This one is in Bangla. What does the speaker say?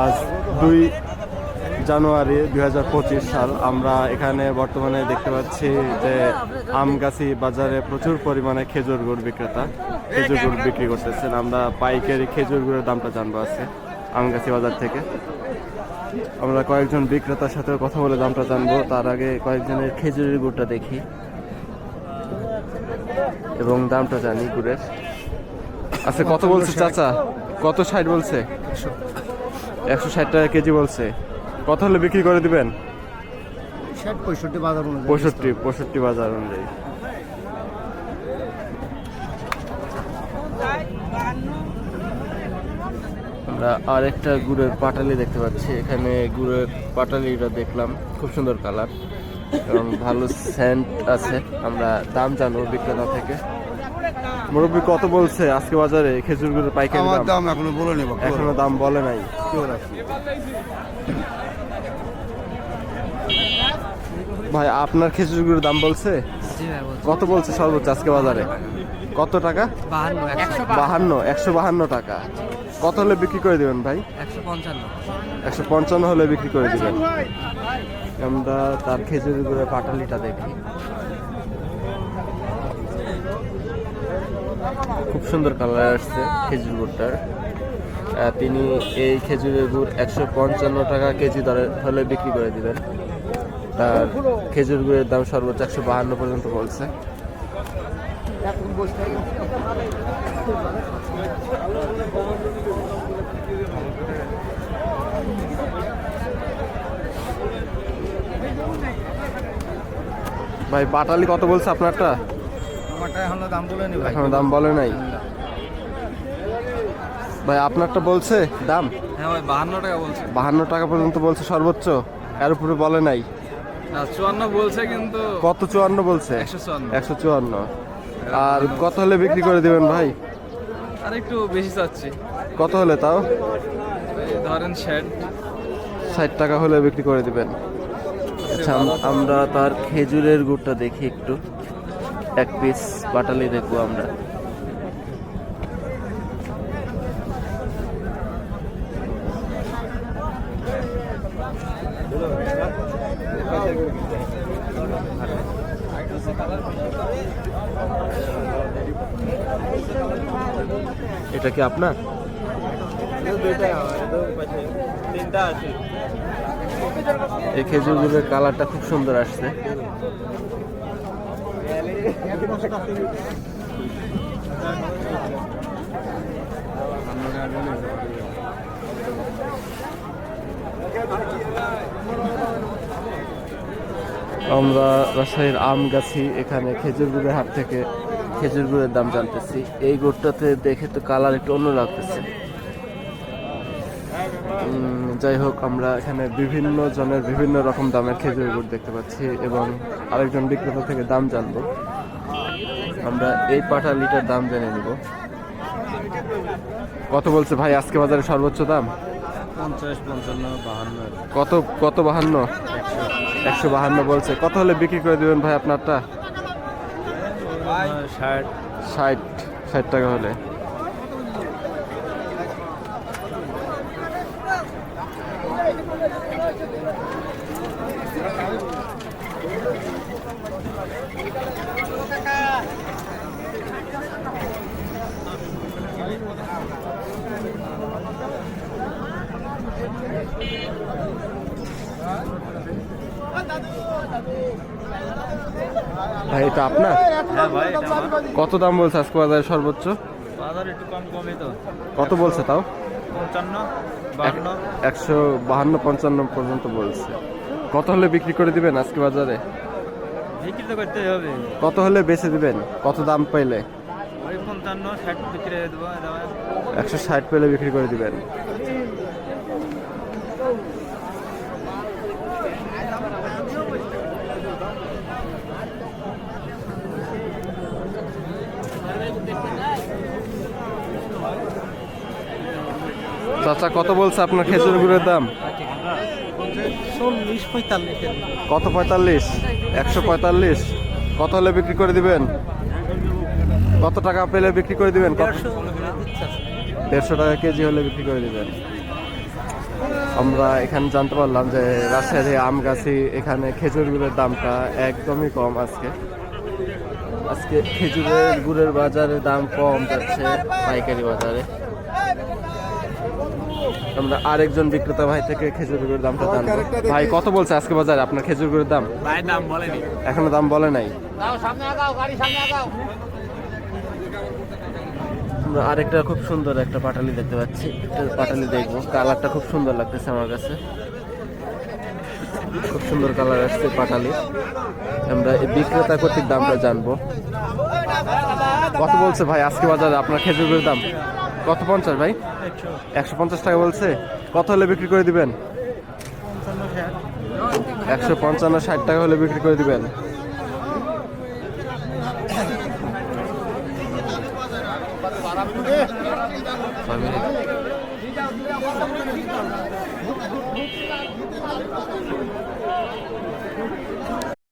আজ দুই জানুয়ারি দুই হাজার পঁচিশ সাল আমরা এখানে বর্তমানে দেখতে পাচ্ছি যে আমগাছি বাজারে প্রচুর পরিমাণে খেজুর গুড় বিক্রেতা খেজুর গুড় বিক্রি করতেছেন। আমরা পাইকারি খেজুর গুড়ের দামটা জানব আছে আমগাছি বাজার থেকে। আমরা কয়েকজন বিক্রেতার সাথে কথা বলে দামটা জানব। তার আগে কয়েকজনের খেজুরের গুড়টা দেখি এবং দামটা জানি গুড়ের। আচ্ছা কত বলছে চাচা? কত ষাট বলছে? একশো ষাট টাকা কেজি বলছে। কত হলে বিক্রি করে দিবেন? ষাট পঁয়ষট্টি বাজার অনুযায়ী পঁয়ষট্টি পঁয়ষট্টি বাজার অনুযায়ী। আমরা আরেকটা গুড়ের পাটালি দেখতে পাচ্ছি। এখানে গুড়ের পাটালিটা দেখলাম। খুব সুন্দর কালার। এবং ভালো সেন্ট আছে। আমরা দাম জানব বিক্রেতা থেকে। মুরব্বী কত বলছে আজকে বাজারে খেজুর গুড়ের পাইকারি আমার দাম? দাম এখনও বলে নেব এখনও দাম বলে নাই। ভাই আপনার খেজুর গুড়ের দাম বলছে? জি ভাই বলছি। কত বলছে সর্বোচ্চ আজকে বাজারে? কত টাকা? বাহান্ন একশো বাহান্ন। টাকা। কত হলে বিক্রি করে দিবেন ভাই? একশো পঞ্চান্ন হলে বিক্রি করে দিবেন। আমরা তার খেজুর গুড়ের পাটালিটা দেখি। খুব সুন্দর কালার আসছে খেজুর গুড়টার। তিনি এই খেজুরের গুড় একশো পঞ্চান্ন টাকা কেজি দরে হলে বিক্রি করে দিবেন। তার খেজুর গুড়ের দাম সর্বোচ্চ একশো বাহান্ন পর্যন্ত বলছে। ভাই পাটালি কত বলছে আপনারটা? আমারটা এখনও দাম বলে নেব এখনও দাম বলে নাই? ভাই আপনারটা বলছে দাম? হ্যাঁ ভাই বাহান্ন টাকা বলছে। বাহান্ন টাকা পর্যন্ত বলছে সর্বোচ্চ এর উপরে বলে নাই। না চুয়ান্ন বলছে কিন্তু কত চুয়ান্ন বলছে? একশো চুয়ান্ন। আর কত হলে বিক্রি করে দিবেন ভাই? আর একটু বেশি চাচ্ছি। কত হলে তাও? ধরেন ষাট। ষাট টাকা হলে বিক্রি করে দিবেন। আচ্ছা আমরা তার খেজুরের গুড়টা দেখি একটু। এক পিস পাটালি দেখব আমরা। এটা কি আপনার? এই খেজুর গুড়ের কালারটা খুব সুন্দর আসছে। আমরা রাজশাহীর আম গাছি এখানে খেজুর গুড়ের হাট থেকে খেজুর গুড়ের দাম জানতেছি। এই গুড়টাতে দেখে তো কালার একটু অন্য লাগতেছে। যাই হোক আমরা এখানে বিভিন্ন জনের বিভিন্ন রকম দামের খেজুর গুড় দেখতে পাচ্ছি এবং আরেকজন বিক্রেতা থেকে দাম জানব। আমরা এই পাটা লিটার দাম জেনে নিব। কত বলছে ভাই আজকে বাজারে সর্বোচ্চ দাম? কত কত বাহান্ন? একশো বাহান্ন বলছে। কত হলে বিক্রি করে দিবেন ভাই আপনারটা? ষাট। ষাট ষাট টাকা হলে। ভাই এটা আপনার? হ্যাঁ কত দাম বলছে আজকে বাজারে সর্বোচ্চ? বাজার একটু কম কমই তো। কত বলছে তাও? একশো বাহান্ন পঞ্চান্ন পর্যন্ত বলছে। কত হলে বিক্রি করে দিবেন আজকে বাজারে? বিক্রি তো করতেই হবে। কত হলে বেচে দিবেন? কত দাম পাইলে একশো ষাট পেলে বিক্রি করে দিবেন। চাচা কত বলছে আপনার খেজুর গুড়ের দাম? কত পঁয়তাল্লিশ? একশো পঁয়তাল্লিশ। কত হলে বিক্রি করে দিবেন? কত টাকা পেলে বিক্রি করে দিবেন? দেড়শো টাকা কেজি হলে বিক্রি করে দিবেন। আমরা এখানে জানতে পারলাম যে রাজশাহী আম গাছি এখানে খেজুর গুড়ের দামটা একদমই কম আজকে। আজকে খেজুরের গুড়ের বাজারে দাম কম যাচ্ছে পাইকারি বাজারে। আমরা আরেকজন বিক্রেতা ভাই থেকে খেজুর গুড়ের দামটা জানব। ভাই কত বলছে আজকে বাজারে আপনার খেজুর গুড়ের দাম? ভাই দাম বলেনি। এখনও দাম বলে নাই। আমরা আরেকটা খুব সুন্দর একটা পাটালি দেখতে পাচ্ছি। একটা পাটালি দেখব। কালারটা খুব সুন্দর লাগতেছে আমার কাছে। খুব সুন্দর কালার আসছে পাটালি। আমরা এই বিক্রেতা কর্তৃক দামটা জানব। কত বলছে ভাই আজকে বাজারে আপনার খেজুরের দাম? কত পঞ্চাশ ভাই? একশো পঞ্চাশ টাকা বলছে। কত হলে বিক্রি করে দিবেন? একশো পঞ্চান্ন ষাট টাকা হলে বিক্রি করে দিবেন।